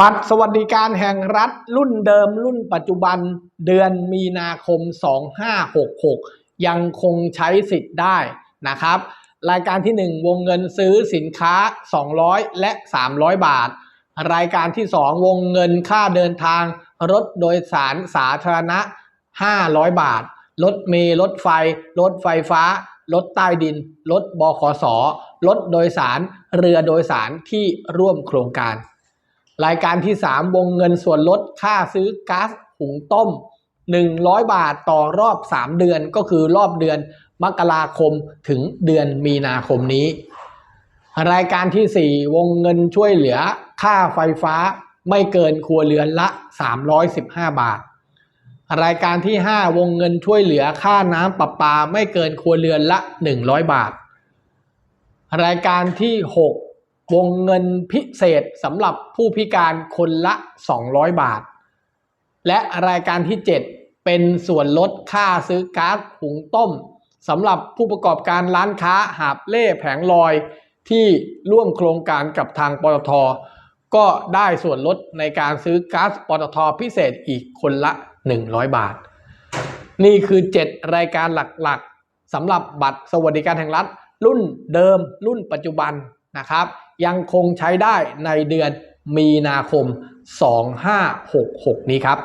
บัตรสวัสดิการแห่งรัฐรุ่นเดิมรุ่นปัจจุบันเดือนมีนาคม 2566 ยังคงใช้สิทธิ์ได้นะครับ รายการที่ 1 วงเงินซื้อสินค้า 200 และ 300 บาท รายการที่ 2 วงเงินค่าเดินทาง รถโดยสารสาธารณะ 500 บาท รถเมล์รถไฟ รถไฟฟ้า รถใต้ดิน รถบขสรถโดยสาร เรือโดยสารที่ร่วมโครงการ รายการที่ 3 วงเงินส่วนลดค่าซื้อก๊าซหุงต้ม 100 บาทต่อรอบ 3 เดือนก็คือรอบเดือนมกราคมถึงเดือนมีนาคมนี้ รายการที่ 4 วงเงินช่วยเหลือค่าไฟฟ้าไม่เกินครัวเรือนละ 315 บาท รายการที่ 5 วงเงินช่วยเหลือค่าน้ำประปาไม่เกินครัวเรือนละ 100 บาท รายการที่ 6 วงเงินพิเศษสำหรับผู้พิการคนละ 200 บาท และรายการที่ 7 เป็นส่วนลดค่าซื้อก๊าซหุงต้มสำหรับผู้ประกอบการร้านค้าหาบเล่แผงลอยที่ร่วมโครงการกับทางปตท ก็ได้ส่วนลดในการซื้อก๊าซปตทพิเศษอีกคนละ 100 บาท นี่คือ 7 รายการหลักๆสำหรับบัตรสวัสดิการแห่งรัฐ รุ่นเดิมรุ่นปัจจุบันนะครับ ยังคงใช้ได้ในเดือนมีนาคม 2566 นี้ครับ